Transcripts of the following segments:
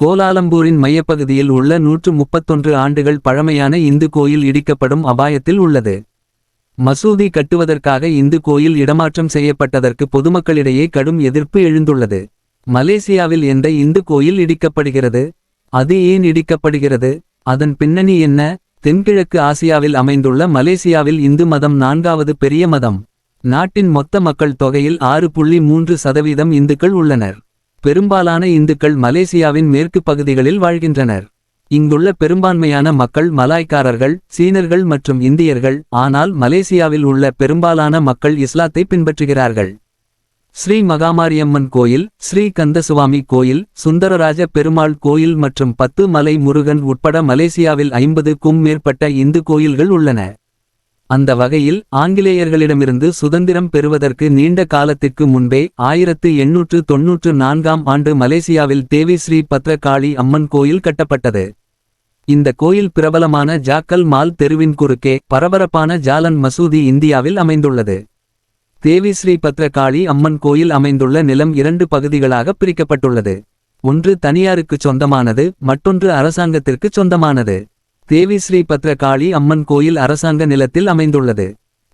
கோலாலம்பூரின் மையப்பகுதியில் உள்ள நூற்று முப்பத்தொன்று ஆண்டுகள் பழமையான இந்து கோயில் இடிக்கப்படும் அபாயத்தில் உள்ளது. மசூதி கட்டுவதற்காக இந்து கோயில் இடமாற்றம் செய்யப்பட்டதற்கு பொதுமக்களிடையே கடும் எதிர்ப்பு எழுந்துள்ளது. மலேசியாவில் எந்த இந்து கோயில் இடிக்கப்படுகிறது? அது ஏன் இடிக்கப்படுகிறது? அதன் பின்னணி என்ன? தென்கிழக்கு ஆசியாவில் அமைந்துள்ள மலேசியாவில் இந்து மதம் நான்காவது பெரிய மதம். நாட்டின் மொத்த மக்கள் தொகையில் ஆறு புள்ளி மூன்று சதவீதம் இந்துக்கள் உள்ளனர். பெரும்பாலான இந்துக்கள் மலேசியாவின் மேற்கு பகுதிகளில் வாழ்கின்றனர். இங்குள்ள பெரும்பான்மையான மக்கள் மலாய்க்காரர்கள் சீனர்கள் மற்றும் இந்தியர்கள் ஆனால் மலேசியாவில் உள்ள பெரும்பாலான மக்கள் இஸ்லாத்தை பின்பற்றுகிறார்கள். ஸ்ரீ மகாமாரியம்மன் கோயில் ஸ்ரீ கந்தசுவாமி கோயில் சுந்தரராஜ பெருமாள் கோயில் மற்றும் பத்து மலை முருகன் உட்பட மலேசியாவில் ஐம்பதுக்கும் மேற்பட்ட இந்து கோயில்கள் உள்ளன. அந்த வகையில் ஆங்கிலேயர்களிடமிருந்து சுதந்திரம் பெறுவதற்கு நீண்ட காலத்திற்கு முன்பே ஆயிரத்து எண்ணூற்று தொன்னூற்று நான்காம் ஆண்டு மலேசியாவில் தேவி ஸ்ரீ பத்ரகாளி அம்மன் கோயில் கட்டப்பட்டது. இந்த கோயில் பிரபலமான ஜாக்கல் மால் தெருவின் குறுக்கே பரபரப்பான ஜாலன் மசூதி இந்தியாவில் அமைந்துள்ளது. தேவி ஸ்ரீ பத்ரகாளி அம்மன் கோயில் அமைந்துள்ள நிலம் இரண்டு பகுதிகளாக பிரிக்கப்பட்டுள்ளது. ஒன்று தனியாருக்குச் சொந்தமானது மற்றொன்று அரசாங்கத்திற்குச் சொந்தமானது. தேவி ஸ்ரீ பத்ரகாளி அம்மன் கோயில் அரசாங்க நிலத்தில் அமைந்துள்ளது.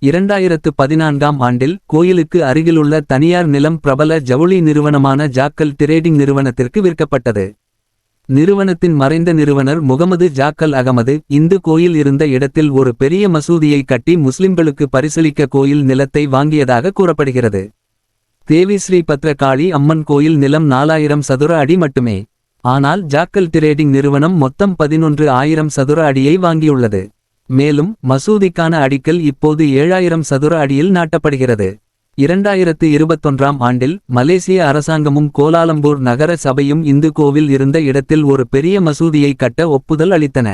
இரண்டாயிரத்து பதினான்காம் ஆண்டில் கோயிலுக்கு அருகிலுள்ள தனியார் நிலம் பிரபல ஜவுளி நிறுவனமான ஜாக்கல் டிரேடிங் நிறுவனத்திற்கு விற்கப்பட்டது. நிறுவனத்தின் மறைந்த நிறுவனர் முகமது ஜாக்கல் அகமது இந்து கோயில் இருந்த இடத்தில் ஒரு பெரிய மசூதியை கட்டி முஸ்லிம்களுக்கு பரிசளிக்க கோயில் நிலத்தை வாங்கியதாக கூறப்படுகிறது. தேவி ஸ்ரீ பத்ரகாளி அம்மன் கோயில் நிலம் நாலாயிரம் சதுர அடி மட்டுமே. ஆனால் ஜாக்கல் டிரேடிங் நிறுவனம் மொத்தம் பதினொன்று ஆயிரம் சதுர அடியை வாங்கியுள்ளது. மேலும் மசூதிக்கான அடிக்கல் இப்போது ஏழாயிரம் சதுர அடியில் நாட்டப்படுகிறது. இரண்டாயிரத்து இருபத்தொன்றாம் ஆண்டில் மலேசிய அரசாங்கமும் கோலாலம்பூர் நகர சபையும் இந்து கோவில் இருந்த இடத்தில் ஒரு பெரிய மசூதியை கட்ட ஒப்புதல் அளித்தன.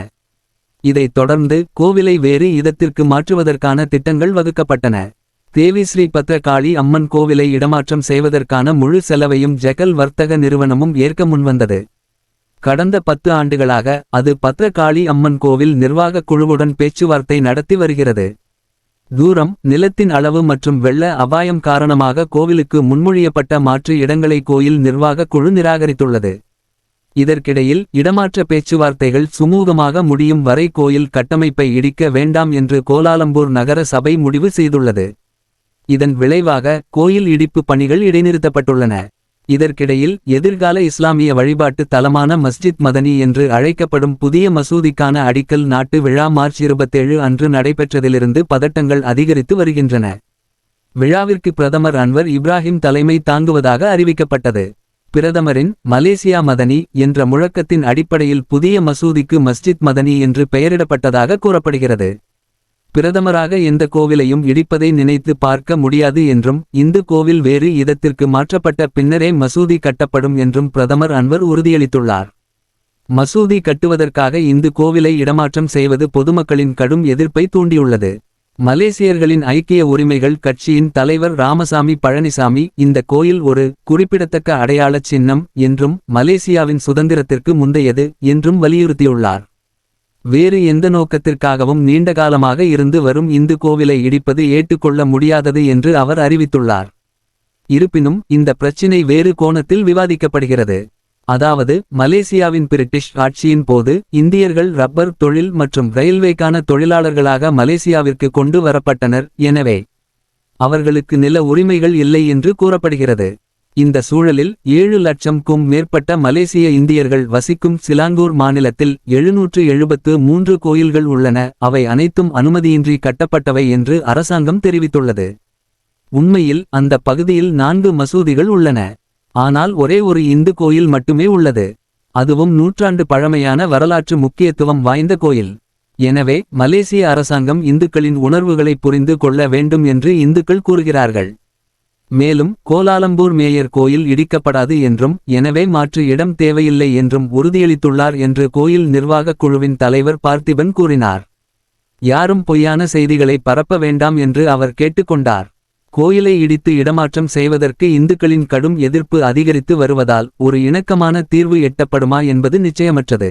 இதைத் தொடர்ந்து கோவிலை வேறு இடத்திற்கு மாற்றுவதற்கான திட்டங்கள் வகுக்கப்பட்டன. தேவி ஸ்ரீ பத்ரகாளி அம்மன் கோவிலை இடமாற்றம் செய்வதற்கான முழு செலவையும் ஜெகல் வர்த்தக நிறுவனமும் ஏற்க முன்வந்தது. கடந்த பத்து ஆண்டுகளாக அது பத்ரகாளி அம்மன் கோவில் நிர்வாகக் குழுவுடன் பேச்சுவார்த்தை நடத்தி வருகிறது. தூரம் நிலத்தின் அளவு மற்றும் வெள்ள அபாயம் காரணமாக கோவிலுக்கு முன்மொழியப்பட்ட மாற்று இடங்களை கோயில் நிர்வாகக் குழு நிராகரித்துள்ளது. இதற்கிடையில் இடமாற்ற பேச்சுவார்த்தைகள் சுமூகமாக முடியும் வரை கோயில் கட்டமைப்பை இடிக்க வேண்டாம் என்று கோலாலம்பூர் நகர சபை முடிவு செய்துள்ளது. இதன் விளைவாக கோயில் இடிப்பு பணிகள் இடைநிறுத்தப்பட்டுள்ளன. இதற்கிடையில் எதிர்கால இஸ்லாமிய வழிபாட்டு தலமான மஸ்ஜித் மதனி என்று அழைக்கப்படும் புதிய மசூதிக்கான அடிக்கல் நாட்டு விழா மார்ச் இருபத்தேழு அன்று நடைபெற்றதிலிருந்து பதட்டங்கள் அதிகரித்து வருகின்றன. விழாவிற்கு பிரதமர் அன்வர் இப்ராஹிம் தலைமை தாங்குவதாக அறிவிக்கப்பட்டது. பிரதமரின் மலேசியா மதனி என்ற முழக்கத்தின் அடிப்படையில் புதிய மசூதிக்கு மஸ்ஜித் மதனி என்று பெயரிடப்பட்டதாக கூறப்படுகிறது. பிரதமராக எந்த கோவிலையும் இடிப்பதை நினைத்து பார்க்க முடியாது என்றும் இந்து கோவில் வேறு இதத்திற்கு மாற்றப்பட்ட பின்னரே மசூதி கட்டப்படும் என்றும் பிரதமர் அன்வர் உறுதியளித்துள்ளார். மசூதி கட்டுவதற்காக இந்து கோவிலை இடமாற்றம் செய்வது பொதுமக்களின் கடும் எதிர்ப்பை தூண்டியுள்ளது. மலேசியர்களின் ஐக்கிய உரிமைகள் கட்சியின் தலைவர் ராமசாமி பழனிசாமி இந்த கோயில் ஒரு குறிப்பிடத்தக்க அடையாளச் சின்னம் என்றும் மலேசியாவின் சுதந்திரத்திற்கு முந்தையது என்றும் வலியுறுத்தியுள்ளார். வேறு எந்த நோக்கத்திற்காகவும் நீண்டகாலமாக இருந்து வரும் இந்து கோவிலை இடிப்பது ஏற்றுக்கொள்ள முடியாதது என்று அவர் அறிவித்துள்ளார். இருப்பினும் இந்த பிரச்சினை வேறு கோணத்தில் விவாதிக்கப்படுகிறது. அதாவது மலேசியாவின் பிரிட்டிஷ் ஆட்சியின் போது இந்தியர்கள் ரப்பர் தொழில் மற்றும் ரயில்வேக்கான தொழிலாளர்களாக மலேசியாவிற்கு கொண்டு வரப்பட்டனர். எனவே அவர்களுக்கு நில உரிமைகள் இல்லை என்று கூறப்படுகிறது. இந்த சூழலில் ஏழு லட்சம்க்கும் மேற்பட்ட மலேசிய இந்தியர்கள் வசிக்கும் சிலாங்கூர் மாநிலத்தில் எழுநூற்று எழுபத்து மூன்று கோயில்கள் உள்ளன. அவை அனைத்தும் அனுமதியின்றி கட்டப்பட்டவை என்று அரசாங்கம் தெரிவித்துள்ளது. உண்மையில் அந்த பகுதியில் நான்கு மசூதிகள் உள்ளன. ஆனால் ஒரே ஒரு இந்து கோயில் மட்டுமே உள்ளது. அதுவும் நூற்றாண்டு பழமையான வரலாற்று முக்கியத்துவம் வாய்ந்த கோயில். எனவே மலேசிய அரசாங்கம் இந்துக்களின் உணர்வுகளை புரிந்து கொள்ள வேண்டும் என்று இந்துக்கள் கூறுகிறார்கள். மேலும் கோலாலம்பூர் மேயர் கோயில் இடிக்கப்படாது என்றும் எனவே மாற்று இடம் தேவையில்லை என்றும் உறுதியளித்துள்ளார் என்று கோயில் நிர்வாகக் குழுவின் தலைவர் பார்த்திபன் கூறினார். யாரும் பொய்யான செய்திகளை பரப்ப வேண்டாம் என்று அவர் கேட்டுக்கொண்டார். கோயிலை இடித்து இடமாற்றம் செய்வதற்கு இந்துக்களின் கடும் எதிர்ப்பு அதிகரித்து வருவதால் ஒரு இணக்கமான தீர்வு எட்டப்படுமா என்பது நிச்சயமற்றது.